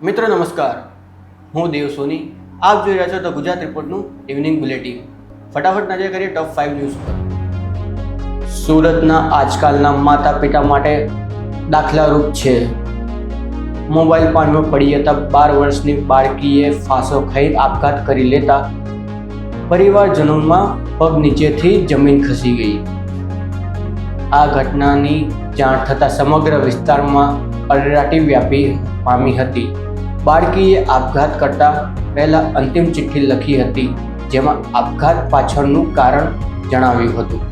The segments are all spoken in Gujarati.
મિત્રો, નમસ્કાર. હું દેવ સોની. આપ જોઈ રહ્યા છો ધ ગુજરાત રિપોર્ટનું ઇવનિંગ બુલેટિન. ફટાફટ નજર કરીએ ટોપ ફાઇવ ન્યૂઝ પર. સુરતના આજકાલના માતા પિતા માટે દાખલારૂપ છે. મોબાઈલ પાણીમાં પડી જતા બાર વર્ષની બાળકીએ ફાંસો ખાઈ આપઘાત કરી લેતા પરિવારજનોમાં પગ નીચેથી જમીન ખસી ગઈ. આ ઘટનાની જાણ થતાં સમગ્ર વિસ્તારમાં અરેરાટી વ્યાપી પામી હતી. બાળકીએ આપઘાત કરતા પહેલા અંતિમ ચિઠ્ઠી લખી હતી, જેમાં આપઘાત પાછળનું કારણ જણાવ્યું હતું.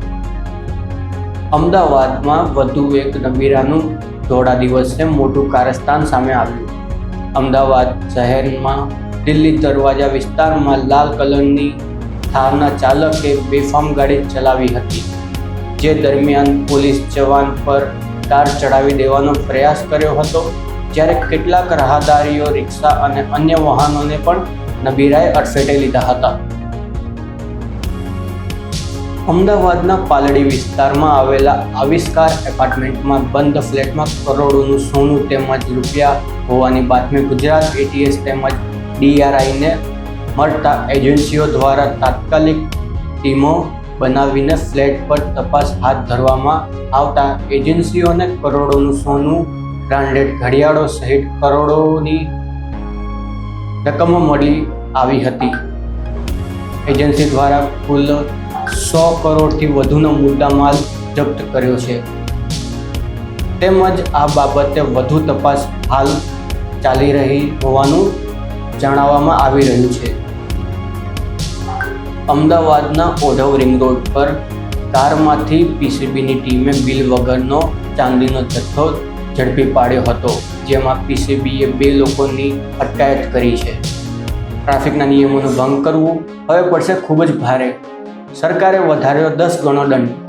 અમદાવાદમાં વધુ એક નબીરાનું ધોળા દિવસે મોટું કારસ્તાન સામે આવ્યું. અમદાવાદ શહેરમાં દિલ્હી દરવાજા વિસ્તારમાં લાલ કલરની થારના ચાલકે બેફામ ગાડી ચલાવી હતી, જે દરમિયાન પોલીસ જવાન પર કાર ચડાવી દેવાનો પ્રયાસ કર્યો હતો, જ્યારે કેટલાક રાહદારીઓ, રિક્ષા અને અન્ય વાહનોને પણ નબીરાએ અડફેટે લીધા હતા. અમદાવાદના પાલડી વિસ્તારમાં આવેલા આવિષ્કાર એપાર્ટમેન્ટમાં બંધ ફ્લેટમાં કરોડોનું સોનું તેમજ રૂપિયા હોવાની બાતમી ગુજરાત એટીએસ તેમજ ડીઆરઆઈને મળતા એજન્સીઓ દ્વારા તાત્કાલિક ટીમો બનાવીને ફ્લેટ પર તપાસ હાથ ધરવામાં આવતા એજન્સીઓને કરોડોનું સોનું, બ્રાન્ડેડ ઘડિયાળો સહિત કરોડોની રકમો મળી આવી હતી. એજન્સી દ્વારા કુલ સો કરોડથી વધુનો મુદ્દામાલ જપ્ત કર્યો છે. તેમજ આ બાબતે વધુ તપાસ હાલ ચાલી રહી હોવાનું જણાવવામાં આવી રહ્યું છે. અમદાવાદના ઓઢવ રિંગ રોડ પર કારમાંથી પીસીબીની ટીમે બિલ વગરનો ચાંદીનો જથ્થો ઝડપી પાડ્યો હતો, જેમાં પીસીબીએ બે લોકોની અટકાયત કરી છે. ટ્રાફિકના નિયમોનો ભંગ કરવું હવે પડશે ખૂબ જ ભારે. સરકારે વધાર્યો દસ ગણો દંડ.